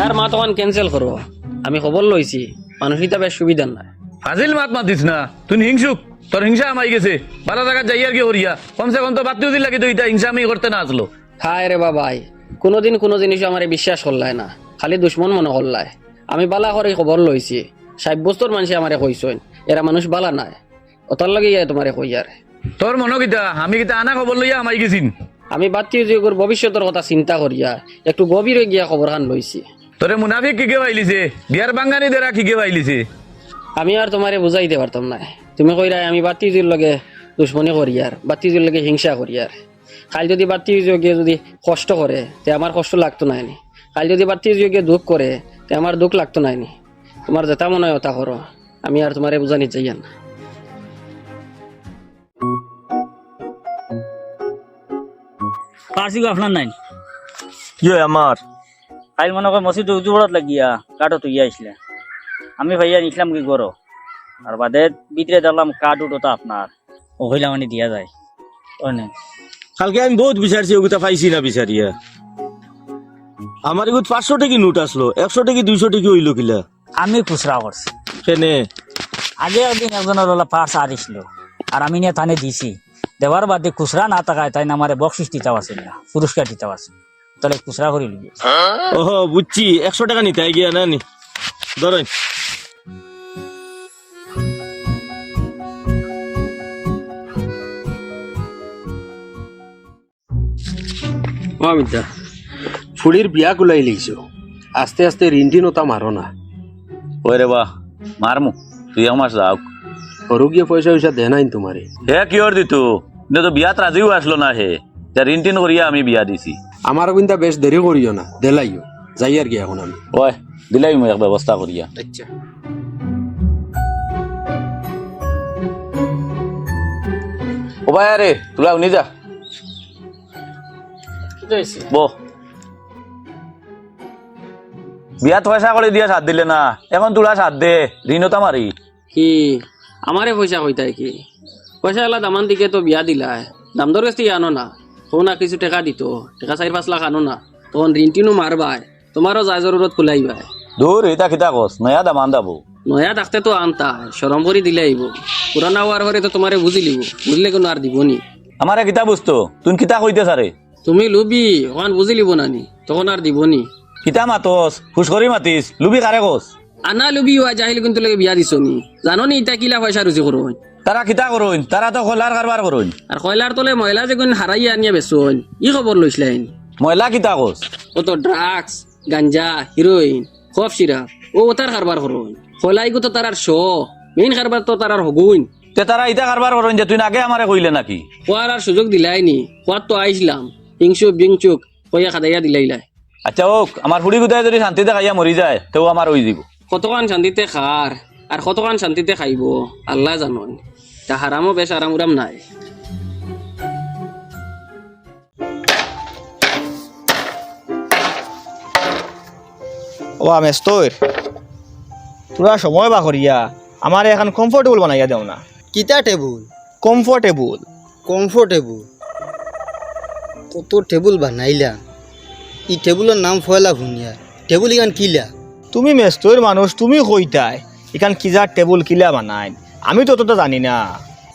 বিয়ার মা তখন ক্যান্সেল করো আমি খবর লইছি মানুষ হিসাবে সুবিধা নাই। ফাজিল মাত মাতিস না? তুই হিংসুক? তোর হিংসা আমাই গেছে। বারো জায়গা যাই আর কি করিয়া কমসে কম তো বাতিও দিল লাগে তো এটা হিংসা আমি করতে না আসলো হায় রে বাবাই কোনোদিন কোনো জিনিস আমার বিশ্বাস করলাই না। খালি দুশ্মন মনে করলাই আমি বালা করে খবর লইছি বছর মানুষে আমারে কইসইন এরা মানুষ বালা নাই। ওটার লাগে ইয়া তোমারে কই আর তোর মনো কিতা আমি কিতা আনা খবর লইয়া আমাই গেছিন। আমি বাতি যুগের ভবিষ্যতের কথা চিন্তা করিয়া একটু গভীরে গিয়া খবর খান লইছি তোরে মুনাফিক কি কে পাইলিছে বিয়ার বাঙ্গানি দেরা কি কে পাইলিছে আমি আর তোমারে বুঝাইতে পারতাম না। তুমি কইরাই আমি বাতি বাতিজির লগে দুশ্মনী করি আর বাতিজির লগে হিংসা করি আর। কাল যদি বাতিযোগে যদি কষ্ট করে তে আমার কষ্ট লাগতো না নি কাল যদি বাতিযোগে দুঃখ করে তে আমার দুঃখ লাগতো না নি তোমার যেটা মনে হয় ওটা করো। আমি আর তোমারে বুঝানি চাই না। পার্সি আপনার নাই? ইয়ে আমার। কাল মনে কর মসজিদ উজুবড়ত লাগিয়া কাঠও তুই আসলে আমি ভাইয়া নিছিলাম কি করো আর বাদে ভিতরে দেখলাম কাঠ উঠোটা আপনার। ও হইলা মানে দিয়া যায়। ওই কালকে আমি বহুত বিচারছি ওগুতা পাইছি না বিচারিয়া। আমার এগুত পাঁচশো টাকি নোট আসলো একশো টাকি দুইশো টাকি হইল কিলা। আমি খুচরা করছি। কেনে? আগে একদিন একজনের ওলা পার্স আনিছিল আর আমি নিয়ে তানে দিছি। দেওয়ার বাদে খুচরা না থাকায় তাই না আমার বকশিস দিতে পারছিল না পুরস্কার দিতে পারছিল তাহলে খুচরা করে লিবি ওহ বুঝছি। একশো টাকা নিতে গিয়া না নি। ধরেন। অমিতা ফুলির বিয়া গুলাই লিখছো। আস্তে আস্তে রিন্টি নতা মারো না। ওই রে বাহ মারমু। তুই আমার যাও সরু গিয়ে পয়সা পয়সা দে নাই তোমারে হে কিয়র দিতু? তো বিয়াত রাজিও আসলো না হে। যা ঋণ করিয়া আমি বিয়া দিছি। আমার কিন্তু বেশ দেরি করিও না দেলাইও যাই আর কি এখন আমি। ওই দিলাই মই এক ব্যবস্থা করিয়া। আচ্ছা। ও ভাই আরে তুলা উনি যা। বো বিয়াত পয়সা করে দিয়া সাথ দিলে না এখন তুলা সাথ দে ঋণতা মারি কি? আমারে পয়সা কইতাই কি? পয়সা এলা দামান দিকে তো বিয়া দিলা দাম দর কাছ থেকে আনো না। তখন না কিছু টাকা দিত টাকা চারি পাঁচ লাখ আনো না। তখন ঋণটিনও মারবাই তোমারও যা জরুরত খুলাইবাই দূর এটা খিতা কস নয়া দামান দাবো। নয়া থাকতে তো আনতা সরম করে দিলে আইব পুরানা হওয়ার পরে তো তোমারে বুঝি লিব। বুঝলে কোনো আর দিবনি আমারে কিতা বুঝতো তুমি কিতা কইতে সারে তুমি লুবি ওখান বুঝি লিব নানি তখন আর দিবনি কিতা মাতস ফুস করি মাতিস লুবি কারে কস আনা লুবি হওয়া যাইলে কিন্তু লাগে বিয়া দিছ নি। জানো নি ইটা কিলা পয়সা রুচি করো তারা কিতা করইন তারা তো খোলার কারবার করইন আর কয়লার তলে মহিলা যে কোন হারাই আনিয়া বেচন। ই খবর লইছিলেন ময়লা কিতা কস ও তো ড্রাগস গাঞ্জা হিরোইন খফ সিরাপ ও তার কারবার করুন কয়লাই তো তার আর শো মেইন কারবার তো তার আর হগুন। তে তারা ইটা কারবার করইন যে তুই আগে আমারে কইলে নাকি? খোয়ার আর সুযোগ দিলাই নি খোয়ার তো আইসলাম হিংসুক বিংচুক কইয়া খাদাইয়া দিলাইলাই আচ্ছা ওক আমার ফুড়ি গুদায় যদি শান্তিতে খাইয়া মরি যায় তেও আমার ওই দিব কতক্ষণ শান্তিতে খার আর কতক্ষণ শান্তিতে খাইব আল্লাহ জানন। তা হারামও বেশ আরাম উরাম নাই। ও মেস্তর তোরা? সময় বা করিয়া আমার এখন কমফোর্টেবল বানাইয়া দেও না। কিতা টেবুল কমফোর্টেবল কমফোর্টেবল কত টেবুল বানাইলা ই টেবুলের নাম ফয়লা ভুনিয়া। টেবুল ইখান কিলা? তুমি মেস্তর মানুষ তুমি কইতাই এখান কিজার টেবুল কিলা বানাই আমি তো তত জানি না।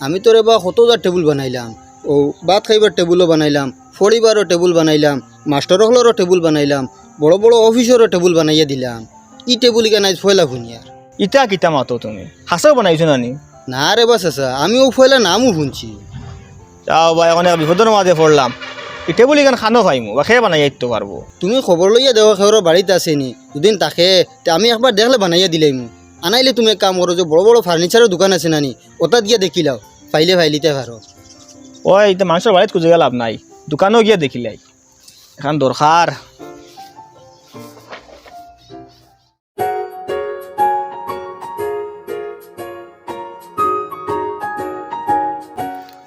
আমি তোরে বা কতটা টেবুল বানাইলাম ও ভাত খাইবার টেবুলও বানাইলাম ফড়িবারও টেবুল বানাইলাম মাস্টার হলরও টেবুল বানাইলাম বড় বড় অফিসেরও টেবুল বানাইয়া দিলাম। ই টেবুল ইখান আজ ফয়লা ভুনিয়ার। ইটা কিতা মাতো তুমি? হাসাও বানাইছো নানি? না রে বাস আসা আমিও ফয়লা নামও শুনছি। যাও বা এখন বিপদের মাঝে পড়লাম। এই টেবুল এখান খানো খাইমু বা খেয়ে বানাইয়া দিতে পারব। তুমি খবর লইয়া দেওয়া খেওর বাড়িতে আসেনি দুদিন তাকে আমি একবার দেখলে বানাইয়া দিলাইমু। আনাইলে তুমি এক কাম করো যে বড় বড় ফার্নিচারের দোকান আছে নানি ওটাত গিয়া দেখিলাও পাইলে ফাইলিতে পারো ওই এটা মানুষের বাড়িতে খুঁজে লাভ নাই দোকানেও গিয়া দেখিলাই এখন দরকার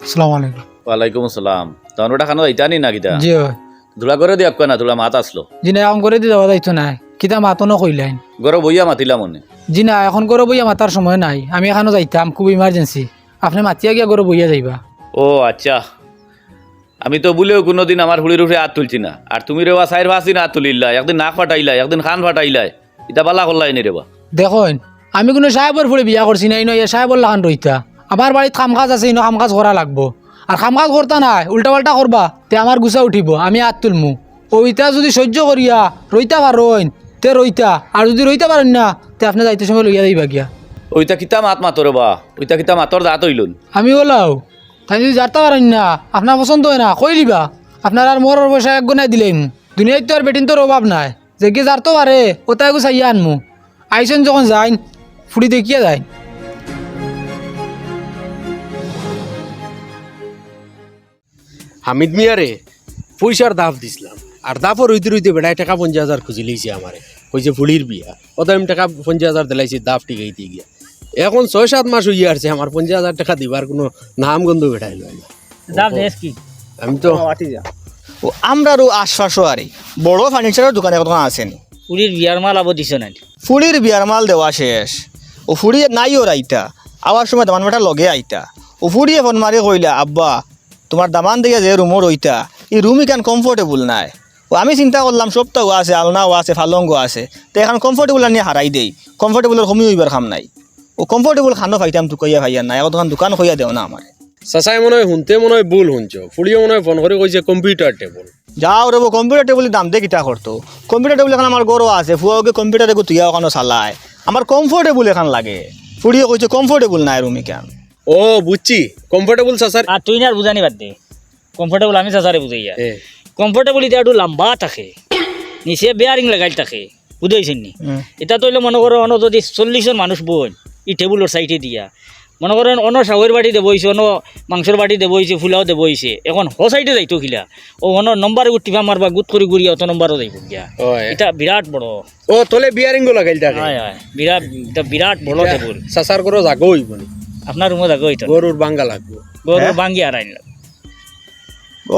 আসসালামু আলাইকুম। ওয়ালাইকুম আসসালাম। তখন ওটা খানো ইটা নি না কিতা জি ধুলা করে দিয়ে না ধুলা মাত আসলো জি না এখন করে দিয়ে যাওয়া যাইতো না কিতা মাতনো কইলেন? গরো বইয়া মাতিলা মনে। জি না এখন করে বইয়া মাতার সময় নাই। আমি এখানো যাইতাম খুব ইমার্জেন্সি আপনি মাতিয়া গিয়া করে বইয়া যাইবা। ও আচ্ছা। আমি তো বলেও কোনোদিন আমার হুড়ির উপরে হাত তুলছি না। আর তুমি রেবা সাইর ভাসি না হাত তুলিল্লা একদিন নাক ফাটাইলাই একদিন খান ফাটাইলাই। এটা বালা করলাই নি রেবা দেখুন আমি কোনো সাহেবর ফুলে বিয়া করছি না ইনো সাহেবর লাগান রইতা আমার বাড়িত কাম কাজ আছে ইনো কাম কাজ করা লাগবো। আর কাম কাজ করতা নাই উল্টা পাল্টা করবা তে আমার গুছা উঠিব আমি হাত তুলমু। ওইটা যদি সহ্য করিয়া রইতা পারইন তে রইতা আর যদি রইতা পারেন না তে আপনি যাইতে সময় লইয়া দিবা গিয়া। ওইটা কিতা মাত মাতো রেবা? ওইটা কিতা মাতর দাঁত হইলুন। আমি বলাও তাই যদি যাতে পারেন না আপনার পছন্দ হয় না কই দিবা আপনার আর মোর পয়সা এক গুণাই দিলেই মু দুনিয়ায় তো আর বেটিন তোর অভাব নাই। যে কি যার তো পারে ওটাই গো চাইয়া আনমু। আইসেন যখন যাইন ফুড়ি দেখিয়া যায় হামিদ মিয়ারে পয়সার দাফ দিছিলাম। আর দাফও রইতে রইতে বেড়ায় টাকা পঞ্চাশ হাজার খুঁজি লইছে আমারে। কইছে ফুলির বিয়া। অত আমি টাকা পঞ্চাশ হাজার দিলাইছি দাফ টিকাইতে গিয়া। এখন ছয় সাত মাস হইয়া আসছে আমার পঞ্চাশ হাজার টাকা দিবার কোনো নাম গন্ধ বেড়াই লয় না। আমি তো ও আমরারও আশপাশও আরে বড় ফার্নিচারের দোকানে দোকান আছেন পুরীর বিয়ার মাল আবো দিছ না ফুড়ির বিয়ার মাল দেওয়া শেষ। ও ফুড়ি নাই ওর আইতা আবার সময় দামান বেটা লগে আইতা। ও ফুড়িয়ে ফোন মারি কইলা আব্বা তোমার দামান দিয়ে যে রুমও রইতা। এই রুম ইখান কমফোর্টেবল নাই? ও আমি চিন্তা করলাম সপ্তাহ আছে আলনাও আছে ফালঙ্গ আছে। তো এখন কমফোর্টেবল আনিয়ে হারাই দেই। কমফোর্টেবলের কমি হইবার খাম নাই। ও কমফোর্টেবল খানো খাইতাম তো কইয়া ভাইয়া নাই এখন দোকান কইয়া দেও না আমার। চাচাই মনে হয় শুনতে মনে হয় ভুল শুনছ। ফুলিও মনে হয় ফোন করে কইছে কম্পিউটার টেবল যাও রে কম্পিউটার টেবিলের দাম দিয়ে কিতা করতো কম্পিউটার টেবিল এখন আমার গরো আছে ফুয়াকে কম্পিউটারে তুইয়া ওখানে চালায় আমার কমফোর্টেবল এখন লাগে। ফুড়িয়ে কইছে কমফোর্টেবল নাই রুম কেন ও বুঝছি। কমফোর্টেবল চাচার আর তুই না আর বুঝানি বাদ দে। কমফোর্টেবল আমি চাচারে বুঝাইয়া কমফোর্টেবল এটা একটু লম্বা থাকে। নিচে বেয়ারিং লাগাই থাকে বুঝাইছেন নি? এটা তো মনে করো অন্য যদি চল্লিশজন মানুষ বোন ই টেবুলের সাইডে দিয়া। মনে করেন অন্য সাগর বাটি দেব হয়েছে অন্য মাংসর বাটি দেব হয়েছে ফুলাও দেব হয়েছে এখন হ সাইডে যাইতো খিলা ও অন্য নম্বরে টিপা মারবা গুট করে গুড়িয়া অত নম্বরও যাইব গিয়া। এটা বিরাট বড়। ও তলে বিয়ারিং গো লাগাইল থাকে হয় হয়। বিরাট এটা বিরাট বড় টেবুল চাচার করে জাগো হইব আপনার রুমত আগে হইতো গরুর বাঙ্গা লাগবো। গরু বাঙ্গি আর আইন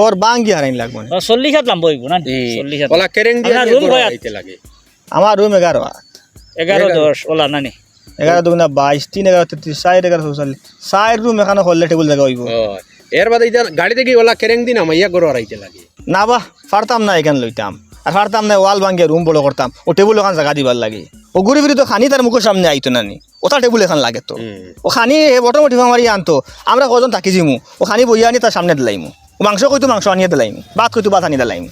ওর বাঙ্গি হারাইন লাগবো না। চল্লিশ হাত লাম্ব হইব না চল্লিশ হাত। ওলা কেরেং দিয়ে কয়? লাগে? আমার রুম এগারো এগারো দশ ওলা নানি। এগারো দুগুণা বাইশ তিন এগারো তেত্রিশ চার এগারো চৌচল্লিশ। চার রুম এখানে করলে টেবিল জায়গা হইব। এর বাদে ইতা গাড়ি থেকে ওলা কেরেং দিন আমাইয়া গরু আইতে লাগে। না বা পারতাম না এখানে লইতাম। আর পারতাম না ওয়াল ভাঙ্গিয়ে রুম বড় করতাম। ও টেবিল ওখান জায়গা দিবার লাগে। ও ঘুরি ফিরি তো খানি তার মুখের সামনে আইতো নানি। ওটা টেবিল এখান লাগে তো। ও খানি অটোমেটিক মারি আনতো। আমরা কজন থাকি যিমু ও খানি বইয়া আনি তার সামনে দিলাইমু। মাংস কইতো মাংস আনিয়ে দিলাইমু ভাত কইতো ভাত আনি দিলাইমু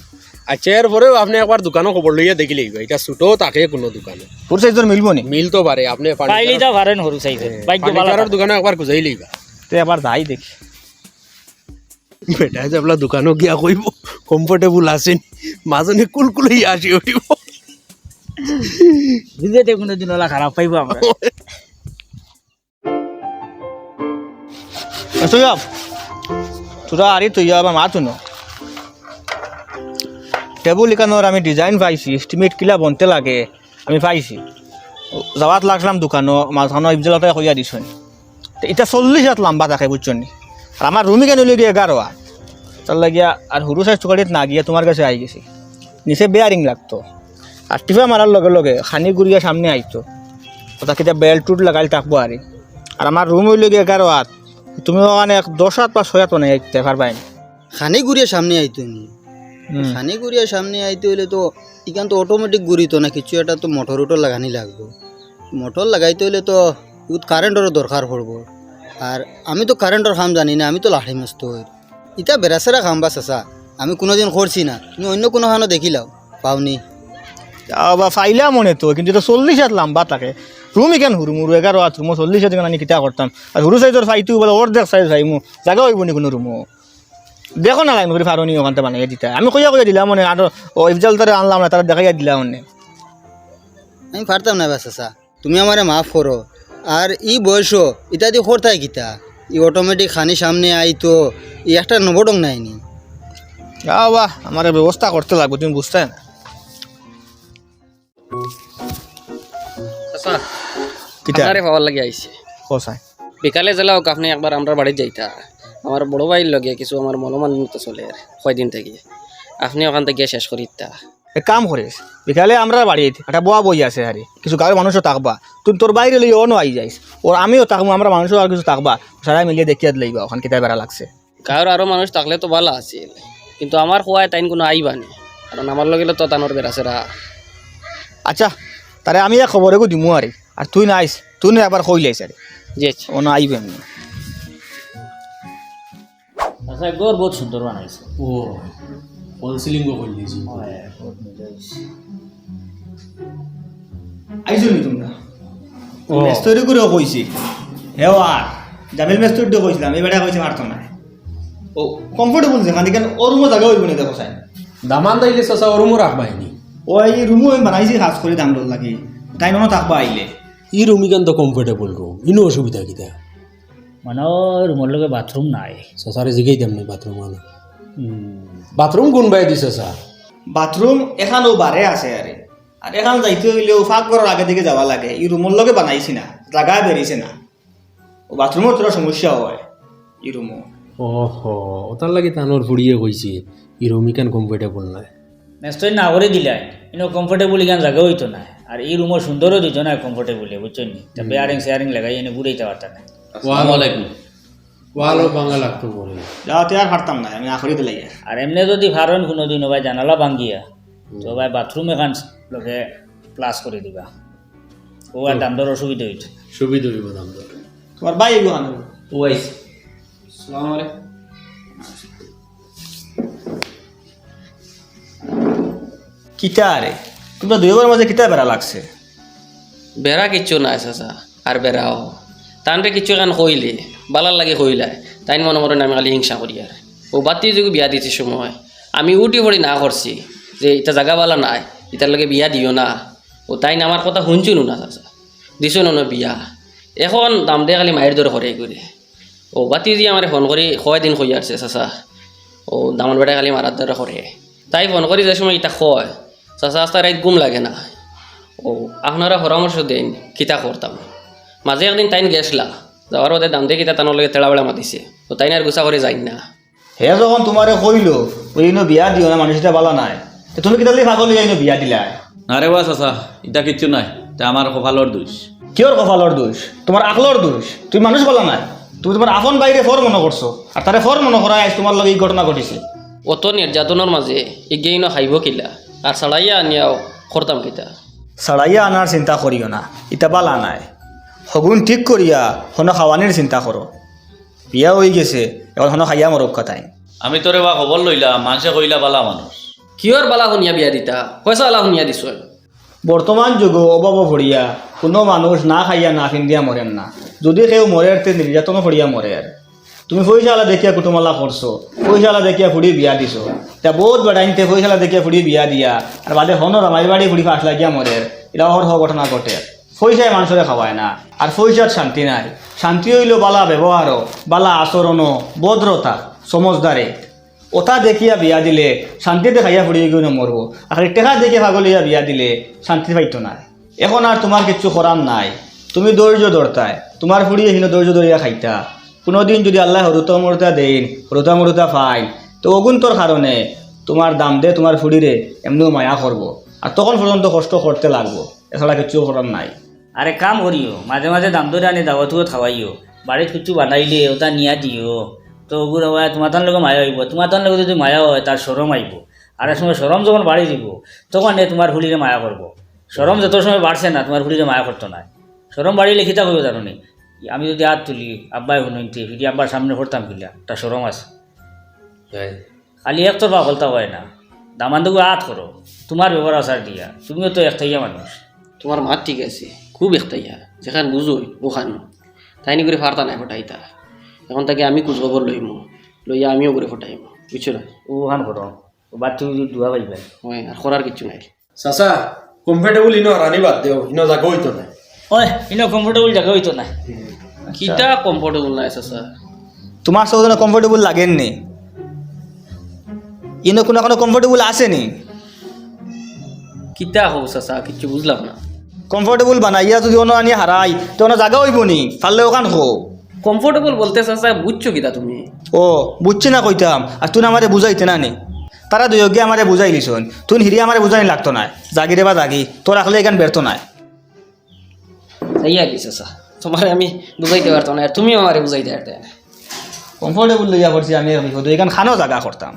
আচ্ছা এরপরেও আপনি একবার দোকানও খবর লইয়া দেখি লাগিব এটা ছুটো থাকে কোনো দোকানে। তোর সাইজর মিলবো নি? মিল তো পারে আপনি পাইলি তা পারেন সরু চাইছে বাইক ফার্নিচারের দোকানে একবার খুঁজাই লইবা তো এবার যাই দেখি। বেটা যাবলা দোকানও গিয়া কইব কমফোর্টেবল আছেন মাজনে কুলকুলাই আসি উঠিব বুঝতে কোনো দিন ওলা খারাপ পাইব আমরা। তোরা আরে তুই আবার মা তুনো টেবুল এখানোর আমি ডিজাইন পাইছি এস্টিমেট কিলা বনতে লাগে, আমি পাইছি। যাওয়াত লাগলাম দোকানো মাঝখানো ইফজালতে কইয়া দিছুন। এটা চল্লিশ হাত লম্বা থাকে বুঝছেন। নি? আর আমার রুমি কেন লই গিয়ে এগারো তার লাগিয়া আর সরু সাইজ চুকাটিত না গিয়া তোমার কাছে আই গেছি। নিচে বেয়ারিং লাগতো। আর টিফা মারার লগে লগে খানি গুড়িয়া সামনে আইতো ওটা কিটা বেল্ট টুট লাগাইল থাকব আরে আর আমার রুম হইল গিয়ে এগারো হাত। তুমি মানে এক দশ হাত বা ছয় হাত মানে আইতে পারবাই খানি গুড়িয়া সামনে আইতো নি। খানি গুড়িয়া সামনে আইতে হইলে তো ইখান তো অটোমেটিক গুড়ি তো না কিছু একটা তো মোটর উটর লাগানি লাগবো। মোটর লাগাইতে হইলে তো কারেন্টেরও দরকার পড়ব। আর আমি তো কারেন্টের কাম জানি না আমি তো লাঠি মাস্ত হই। ইটা বেড়াচেরা কাম বা চাচা আমি কোনোদিন করছি না। তুমি অন্য কোনো খানো দেখিলাও পাওনি। বা ফাইলা মনে তো কিন্তু চল্লিশ হাত লম্বা থাকে। রুমি কেন হুরু? মুরু এগারো হাত রুমো চল্লিশ হাত আমি কিতা করতাম আর হুরু সাইজর ফাইটু বলে ওর দেখ সাইজ ফাইমু জায়গা হইব নি কোনো রুমো দেখো না লাইন করে ফারনি ওখানতে বানাইয়া দিতা আমি কইয়া কইয়া দিলাম মানে আর ও ইফজাল তারে আনলাম না তারা দেখাইয়া দিলাম মানে। আমি পারতাম না বা চাচা তুমি আমারে মাফ করো আর ই বয়স ইটা দিয়ে করতাই কিতা। ই অটোমেটিক খানি সামনে আইতো ই একটা নবডং নাইনি যাও বা আমার ব্যবস্থা করতে লাগবে তুমি বুঝতে না। আচ্ছা আপনারে পাওয়ার লাগে আইছে। কোসাই বিকালে জেলা হোক আপনি একবার আমরা বাড়ি যাইতা। আমার বড় ভাইয়ের লগে কিছু আমার মনোমান্বিত চলে আর কয়দিন থেকে। আপনি ওখান থেকে শেষ করিতা এক কাম করিস বিকালে আমরা বাড়িত একটা বয়া বই আছে আরে কিছু গাঁয়ের মানুষও থাকবা। তুই তোর বাইরে লই অনও আই যাইস ওর আমিও থাকব আমরা মানুষও আর কিছু থাকবা। সারাই মিলিয়ে দেখিয়া দিলাইবা ওখান কিতা বেড়া লাগছে। গাঁৱৰ আৰু মানুষ থাকলে তো ভালো আছিল কিন্তু আমার খোয়ায় তাইন কোনো আইবানি কারণ আমার লগে তো তানোর বেড়াছেরা আচ্ছা তারে আমি এক খবরে দিমু আরে আর তুই না আইস তুই না একবার কই লাইস আরে। ও না আইবে এমনি আচ্ছা গড় বহুত সুন্দর বানাইছে। ও কাউন্সিলিং করে দিয়েছি আইছো নি তোমরা? মেস্তরি করে কইছি। হেওয়ার জামিল মেস্তরি দিয়ে কইছিলাম এই বেটা কইছে মারতো না। ও কমফোর্টেবল যেখানে কেন ওর রুমও জায়গা হইব না দেখো সাই দামান দাইলে চাচা ওরমো রাখবাইনি ও এই রুমও আমি বানাইছি খাস করে দাম লাগে। তাই নন থাকবা আইলে। ই রুম ইকান তো কমফোর্টেবল রুম ইনো অসুবিধা কিতা মানে রুমের লগে বাথরুম নাই। চাচারে জিগাই দাম নি বাথরুম আনে। বাথরুম কোন বাই দিছে চাচা বাথরুম এখানেও বারে আছে আরে আর এখান যাইতে হইলেও ফাঁক ঘরের আগে দিকে যাওয়া লাগে। ই রুমের লগে বানাইছি না জায়গা বেরিয়েছে না। ও বাথরুমের তোরা সমস্যা হয় ই রুমও ওহ ওটার লাগি তানোর ফুড়িয়ে কইছে ই রুম ইকান কমফোর্টেবল নাই? মেস্তরি না করে দিলাই। ইনো কমফোর্টেবল ইগান জায়গা হইতো না আর এই রুমও সুন্দরও দিত না কমফোর্টেবল বুঝছ নি তা বেয়ারিং শেয়ারিং লাগাই এনে বুড়াইতে পারতাম না আসসালামু আলাইকুম। ওয়ালো বাংলা লাগতো বলে। যাওয়াতে আর হারতাম না আমি আখরি দিলাই আর এমনি যদি ফারন কোনো দিন ভাই জানালা ভাঙ্গিয়া তো ভাই বাথরুম এখান লোকে প্লাস করে দিবা। ও আর দাম দর অসুবিধা হইতো সুবিধা হইব দাম দর তোমার ভাই এগুলো আনব ওয়াইস। আসসালামু আলাইকুম। কিতা আরে? তোমরা দুইবার মাঝে কিতা বেড়া লাগছে? বেড়া কিচ্ছু নাই চাচা, আর বেড়াও তানরে কিচ্ছু কান কইলে বালার লাগে কইলাই, তাইন মনে মনে আমি খালি হিংসা করি আর ও বাতি যদি বিয়া দিতে সময়। আমি উঠি পড়ি না করছি যে এটা জায়গা বালা নাই এটার লগে বিয়া দিও না। ও তাইন আমার কথা শুনছো না চাচা। দিছো না বিয়া। এখন দাম দে খালি মায়ের দরে করে করে ও বাতি দিয়ে আমার ফোন করি কয় দিন কই আসছে চাচা। ও দামন বেটা খালি মারার দরে করে তাই ফোন করি যে সময় ইটা কয় চাচা আস্তা রাইত গুম লাগে না। ও আপনারা পরামর্শ দেন কিতা করতাম মাঝে একদিন তাইন গেছলা যাওয়ার পথে দাম দিয়ে কিতা তানোর লগে তেড়া বেড়া মাতিছে। তো তাইন আর গুছা করে যাই না। হে যখন তোমারে কইলো ওই ইনো বিয়া দিও না মানুষটা ভালো নাই। তো তুমি কিতা পাগল হইয়া ইনো বিয়া দিলা? না রে বাস আসা এটা কিচ্ছু নাই। তা আমার কপালর দোষ। কিয়র কপালর দোষ? তোমার আকলর দোষ? তুমি মানুষ বলা নাই। তুমি তোমার আপন বাইরে ফর মনে করছ আর তারে ফর মনে করা আজ তোমার লগে এই ঘটনা ঘটিছে। অত নির্যাতনের মাঝে ইগেইন খাইব কিলা। আর ছাড়াইয়া আনিয়াও করতাম কিতা। সাড়াইয়া আনার চিন্তা করিও না ইটা বালা নাই সগুন ঠিক করিয়া হনো খাওয়ানির চিন্তা করো। বিয়া হয়ে গেছে এখন হনো খাইয়া মরক কথাই। আমি তোরে বা খবর লইলাম মানুষে কইলা বালা মানুষ। কিয়র বালা শুনিয়া বিয়া দিতা? পয়সা বালা শুনিয়া দিছ বর্তমান যুগ অভাব ভরিয়া কোনো মানুষ না খাইয়া না ফিন্দিয়া মরেন না। যদি কেউ মরে তে নির্যাতনও ভরিয়া মরে আর তুমি পয়সালা দেখিয়া কুটুমালা করছ পয়সালা দেখিয়া ফুড়ি বিয়া দিছো। তা বহুত বেড়াইনতে পয়সালা দেখিয়া ফুড়ি বিয়া দিয়া। আর বাদে হনর আমার বাড়ি ফুড়ি ফাঁস লাগিয়া মরে এটা অহরহ ঘটনা ঘটে। পয়সায় মানুষরে খাওয়ায় না। আর পয়সার শান্তি নাই। শান্তি হইল বালা ব্যবহারও বালা আচরণও ভদ্রতা সমজদারে ওটা দেখিয়া বিয়া দিলে, শান্তিতে খাইয়া ফুড়িয়ে গিয়ে মরবো আর টেকা দেখিয়া পাগলিয়া বিয়া দিলে শান্তি পাইতো না এখন আর তোমার কিচ্ছু করার নাই। তুমি ধৈর্য ধরতায় তোমার ফুড়িয়ে হিনো ধৈর্য ধরিয়া খাইতা। কোনোদিন যদি আল্লাহ হরুতা মরুতা দেন হরুতা মরুতা পাই তো অগুন্তর কারণে তোমার দাম দে, তোমার ফুড়িরে এমনিও মায়া করব। আর তখন পর্যন্ত কষ্ট করতে লাগবো, এছাড়া কিছু করার নাই। আরে কাম করিও, মাঝে মাঝে দাম ধরে আনি দাওয়াতুও খাওয়াইও বাড়িত কিছু বানাইলে ওটা নিয়া দিও। তো ওগুলো তোমার তার লগে মায়া হইব তোমার তার লগে যদি মায়া হয়, তার সরম আইব। আর সময় সরম যখন বাড়ি দিব, তখন এ তোমার হুলিরে মায়া করব। সরম যত সময় বাড়ছে না, তোমার হুলিরে মায়া করতো না। সরম বাড়িলে খিতা করব জানো আমি যদি হাত তুলি আব্বাই শুনতে ফিরি আব্বার সামনে পড়তাম কিলা তার সরম আছে। খালি এক তোর পাগলতা হয় না। দামান্দুকু হাত করো তোমার ব্যবহার আসার দিয়া তুমিও তো একটাইয়া মানুষ। তোমার মাত ঠিক আছে খুব একটাইয়া যেখান বুঝোই ওখান। তাইনি করে ফারতা নাই ফটাইতা এখন তাকে আমি খোঁজখবর লইমু লইয়া আমিও করে ফটাইমু বুঝছ না? ওখান করো বাচ্চা দোয়া পাইবে হয় আর করার কিছু নাই। চাচা কমফোর্টেবল ইনো রানি বাদ দেও ইনো জাগা হইতো না ওই ইনো কমফোর্টেবল জায়গা হইতো না। কিটা কমফোর্টেবল নাই চাচা তোমার সঙ্গে কমফোর্টেবল লাগেননি? ইনো কোনো কোনো কমফোর্টেবল আসেনি? কিতা হো চাচা কিচ্ছু বুঝলাম না। কমফোর্টেবল বানাইয়া যদি অন্য আনি হারাই তো অন্য জায়গা হইব নি? পারলে ওখান হো। কমফোর্টেবল বলতে চাচা বুঝছ কিতা তুমি? ও বুঝছি না কইতাম। আর তুই আমারে বুঝাইতে না নি। তারা দুয়োগে আমারে বুঝাই লিছুন তুই হিরি আমারে বুঝাই লাগতো না। জাগিরে বা জাগি। তোর আসলে এখান ব্যর্থ নাই। তাই আর কি তোমার আমি বুঝাইতে পারতাম না আর তুমিও আমারে বুঝাইতে পারতে না কমফোর্টেবল লইয়া করছি আমি আমি এখান খানো জায়গা করতাম